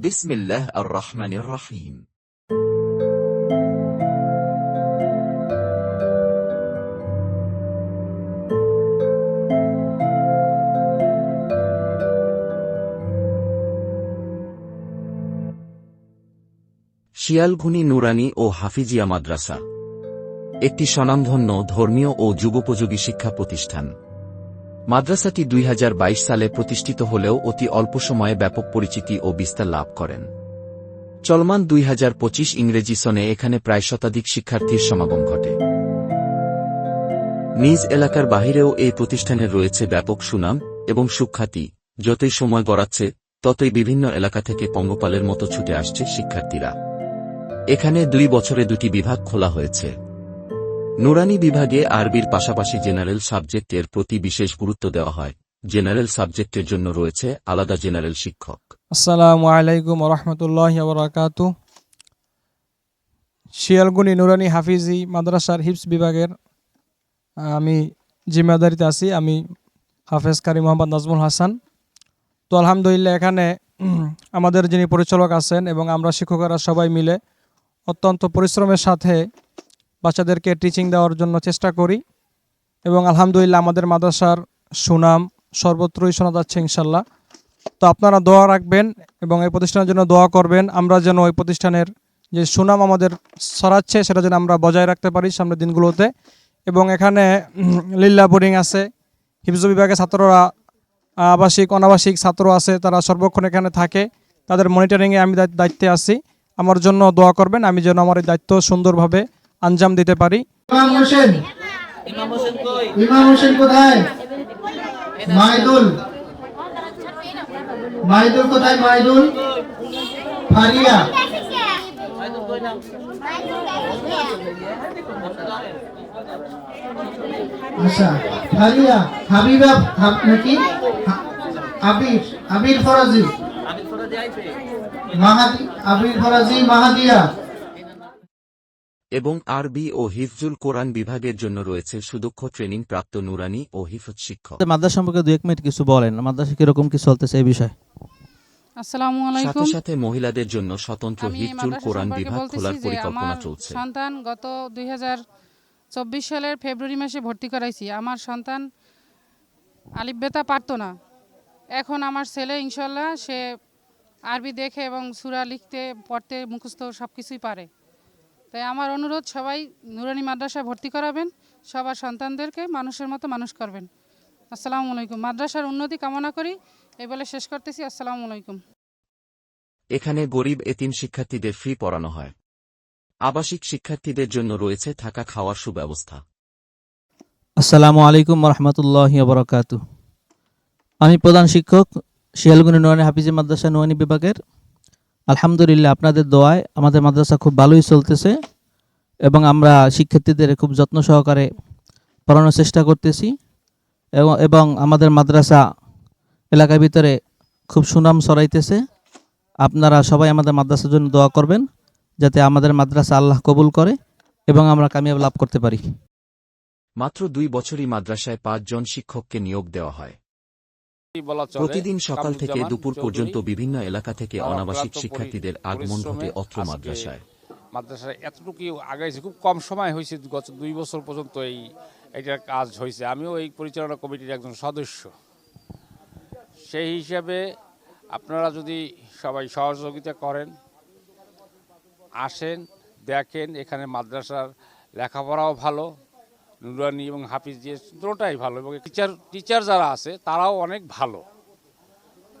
বিসমিল্লাহ আর রহমানির রহিম শিয়ালঘুনি নুরানি ও হাফিজিয়া মাদ্রাসা। একটি স্বনামধন্য ধর্মীয় ও যুগোপযোগী শিক্ষা প্রতিষ্ঠান। মাদ্রাসাটি দুই হাজার বাইশ সালে প্রতিষ্ঠিত হলেও অতি অল্প সময়ে ব্যাপক পরিচিতি ও বিস্তার লাভ করেন। চলমান দুই হাজার পঁচিশ ইংরেজি সনে এখানে প্রায় শতাধিক শিক্ষার্থীর সমাগম ঘটে। নিজ এলাকার বাহিরেও এই প্রতিষ্ঠানের রয়েছে ব্যাপক সুনাম এবং সুখ্যাতি, যতই সময় গড়াচ্ছে, ততই বিভিন্ন এলাকা থেকে পঙ্গপালের মতো ছুটে আসছে শিক্ষার্থীরা। এখানে দুই বছরে দুটি বিভাগ খোলা হয়েছে। নুরানি বিভাগে আরবির পাশাপাশি জেনারেল সাবজেক্টের প্রতি বিশেষ গুরুত্ব দেওয়া হয়। জেনারেল সাবজেক্টের জন্য রয়েছে আলাদা জেনারেল শিক্ষক। আসসালামু আলাইকুম রহমতুল্লাহ বরাকাতু। শিয়ালগুনি নুরানি হাফিজি মাদ্রাসার হিপস বিভাগের আমি জিম্মাদারিতে আছি, আমি হাফেজ কারি মোহাম্মদ নাজমুল হাসান। তো আলহামদুলিল্লাহ এখানে আমাদের যিনি পরিচালক আছেন এবং আমরা শিক্ষকেরা সবাই মিলে অত্যন্ত পরিশ্রমের সাথে বাচ্চাদেরকে টিচিং দেওয়ার জন্য চেষ্টা করি এবং আলহামদুলিল্লাহ আমাদের মাদ্রাসার সুনাম সর্বত্রই শোনা যাচ্ছে ইনশাল্লাহ। তো আপনারা দোয়া রাখবেন এবং এই প্রতিষ্ঠানের জন্য দোয়া করবেন। আমরা যেন ওই প্রতিষ্ঠানের যে সুনাম আমাদের ছড়াচ্ছে, সেটা যেন আমরা বজায় রাখতে পারি সামনের দিনগুলোতে। এবং এখানে লিল্লা বোর্ডিং আছে, হিফজ বিভাগের ছাত্ররা, আবাসিক, অনাবাসিক ছাত্র আছে, তারা সর্বক্ষণ এখানে থাকে। তাদের মনিটরিংয়ে আমি দায়িত্ব- দায়িত্বে আছি। আমার জন্য দোয়া করবেন। আমি যেন আমার এই দায়িত্ব সুন্দরভাবে আঞ্জাম দিতে পারি। ইমাম হোসেন। ইমাম হোসেন কোথায়? মাইদুল। মাইদুল কোথায়? মাইদুল? ফারিয়া। আচ্ছা ফারিয়া। হাবিবা নাকি? আবির। আবির ফরাজি। মাহাদি আবির ফরাজি মাহাদিয়া। এবং আরবি ও হিফজুল কোরআন বিভাগের জন্য রয়েছে সুদক্ষ ট্রেনিং প্রাপ্ত নুরানি ও হিফজ শিক্ষক। মাদ্রাসা সম্পর্কে দু এক মিনিট কিছু বলেন। মাদ্রাসা কীরকম কি চলতেছে এই বিষয়ে? আসসালামু সাথে আলাইকুম। সাথে মহিলাদের জন্য স্বতন্ত্র হিফজুল কোরআন বিভাগ খোলার পরিকল্পনা চলছে। সন্তান গত দুই চব্বিশ সালের ফেব্রুয়ারি মাসে ভর্তি করাইছি। আমার সন্তান আলিফ বেতা পারতো না। এখন আমার ছেলে ইনশাল্লাহ সে আরবি দেখে এবং সুরা লিখতে পড়তে মুখস্থ সব কিছুই পারে। তাই আমার অনুরোধ সবাই নুরানি মাদ্রাসায় ভর্তি করাবেন। সবার সন্তানদেরকে মানুষের মতো মানুষ করবেন। আসসালামু আলাইকুম। মাদ্রাসার উন্নতি কামনা করি। এই বলে শেষ করতেছি। আসসালামু আলাইকুম। এখানে গরিব এতিম শিক্ষার্থীদের ফ্রি পড়ানো হয়। আবাসিক শিক্ষার্থীদের জন্য রয়েছে থাকা খাওয়ার সুব্যবস্থা। আসসালামু আলাইকুম রহমতুল্লাহ বরকাত আমি প্রধান শিক্ষক শিয়ালগুনি নোয়ানি হাফিজি মাদ্রাসা নোয়ানি বিভাগের আলহামদুলিল্লাহ, আপনাদের দোয়ায় আমাদের মাদ্রাসা খুব ভালোই চলতেছে এবং আমরা শিক্ষার্থীদের খুব যত্ন সহকারে পড়ানোর চেষ্টা করতেছি এবং আমাদের মাদ্রাসা এলাকার ভিতরে খুব সুনাম ছড়াইতেছে। আপনারা সবাই আমাদের মাদ্রাসার জন্য দোয়া করবেন যাতে আমাদের মাদ্রাসা আল্লাহ কবুল করে এবং আমরা কামিয়াব লাভ করতে পারি। মাত্র দুই বছরই মাদ্রাসায় পাঁচজন শিক্ষককে নিয়োগ দেওয়া হয়। প্রতিদিন সকাল থেকে দুপুর পর্যন্ত বিভিন্ন এলাকা থেকে অনাবাসিক শিক্ষার্থীদের আগমন ঘটে অত্র মাদ্রাসায়। মাদ্রাসায় এতটুকু আগাইছে খুব কম সময় হয়েছে গত দুই বছর পর্যন্ত এই এটার কাজ হয়েছে। আমিও এই পরিচালনা কমিটির একজন সদস্য। সেই হিসাবে আপনারা যদি সবাই সহযোগিতা করেন আসেন দেখেন এখানে মাদ্রাসার লেখাপড়াও ভালো নুরানি এবং হাফিজ যে দুটোটাই ভালো এবং টিচার টিচার যারা আছে, তারাও অনেক ভালো।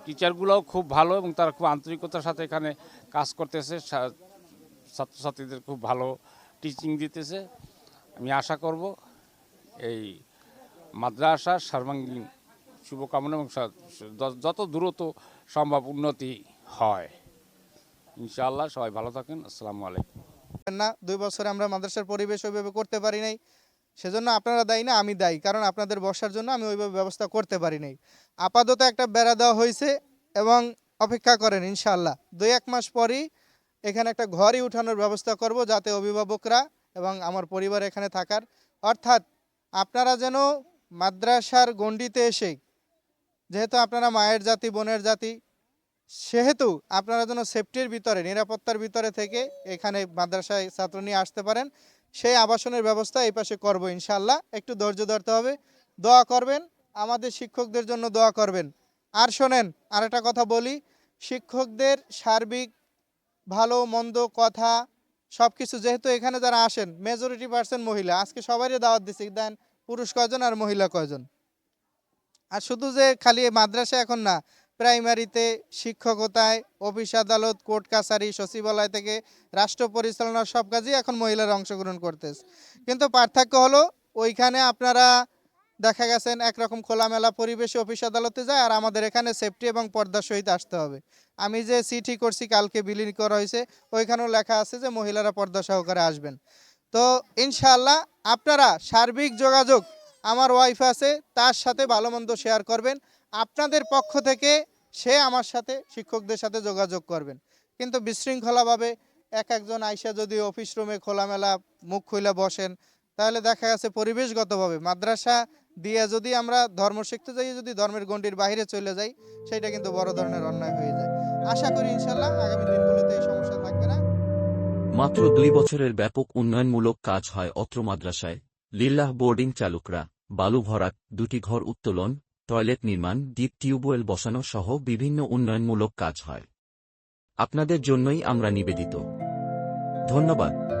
টিচারগুলোও খুব ভালো এবং তারা খুব আন্তরিকতার সাথে এখানে কাজ করতেছে ছাত্রছাত্রীদের খুব ভালো টিচিং দিতেছে। আমি আশা করব এই মাদ্রাসার সর্বাঙ্গীন শুভকামনা এবং যত দ্রুত সম্ভব উন্নতি হয়। ইনশাআল্লাহ সবাই ভালো থাকেন। আসসালামু আলাইকুম। না, দুই বছরে আমরা মাদ্রাসার পরিবেশ ওইভাবে করতে পারি নাই। সেজন্য আপনারা দায়ী না, আমি দায়ী। কারণ আপনাদের বসার জন্য আমি ওইভাবে ব্যবস্থা করতে পারি নাই। আপাতত একটা বেড়া দেওয়া হয়েছে এবং অপেক্ষা করেন ইনশাল্লাহ দুই এক মাস পরই এখানে একটা ঘরই উঠানোর ব্যবস্থা করব যাতে অভিভাবকরা এবং আমার পরিবার এখানে থাকার। অর্থাৎ আপনারা যেন মাদ্রাসার গণ্ডিতে এসে, যেহেতু আপনারা মায়ের জাতি, বোনের জাতি সেহেতু আপনারা যেন সেফটির ভিতরে, নিরাপত্তার ভিতরে থেকে এখানে মাদ্রাসায় ছাত্র নিয়ে আসতে পারেন। সেই আবাসনের ব্যবস্থা এই পাশে করব ইনশাল্লাহ একটু ধৈর্য ধরতে হবে। দোয়া করবেন, আমাদের শিক্ষকদের জন্য দোয়া করবেন। আর শোনেন আর একটা কথা বলি, শিক্ষকদের সার্বিক ভালো, মন্দ কথা সব কিছু যেহেতু এখানে যারা আসেন মেজরিটি পার্সেন্ট মহিলা, আজকে সবারই দাওয়াত দিচ্ছি দেন পুরুষ কয়জন আর মহিলা কয়জন? আর শুধু যে খালি মাদ্রাসা এখন না প্রাইমারিতে শিক্ষকতায় অফিস আদালত, কোর্ট কাছারি, সচিবালয় থেকে রাষ্ট্র পরিচালনার সব কাজেই এখন মহিলারা অংশগ্রহণ করতেছে। কিন্তু পার্থক্য হলো, ওইখানে আপনারা দেখা গেছেন একরকম খোলামেলা পরিবেশে অফিস আদালতে যায় আর আমাদের এখানে সেফটি এবং পর্দার সহিত আসতে হবে। আমি যে চিঠি করছি, কালকে বিলীন করা হয়েছে, ওইখানেও লেখা আছে যে মহিলারা পর্দা সহকারে আসবেন। তো ইনশাআল্লাহ আপনারা সার্বিক যোগাযোগ আমার ওয়াইফ আছে, তার সাথে ভালো মন্দ শেয়ার করবেন। আপনাদের পক্ষ থেকে সে আমার সাথে, শিক্ষকদের সাথে যোগাযোগ করবেন। কিন্তু বিশৃঙ্খলাভাবে এক একজন আইসা যদি অফিস রুমে খোলামেলা মুখ খুলে বসেন, তাহলে দেখা গেছে পরিবেশগতভাবে মাদ্রাসা দিয়ে যদি আমরা ধর্ম শিখতে যাই, যদি ধর্মের গণ্ডির বাইরে চলে যাই, সেটা কিন্তু বড় ধরনের অন্যায় হয়ে যায়। আশা করি ইনশাল্লাহ আগামী দিনগুলোতে এই সমস্যা থাকবে না। মাত্র দুই বছরের ব্যাপক উন্নয়নমূলক কাজ হয় অত্র মাদ্রাসায়। লিল্লাহ বোর্ডিং চালুকরা, বালু ভরাট, দুটি ঘর উত্তোলন, টয়লেট নির্মাণ, ডিপ টিউবওয়েল বসানো সহ বিভিন্ন উন্নয়নমূলক কাজ হয়। আপনাদের জন্যই আমরা নিবেদিত। ধন্যবাদ।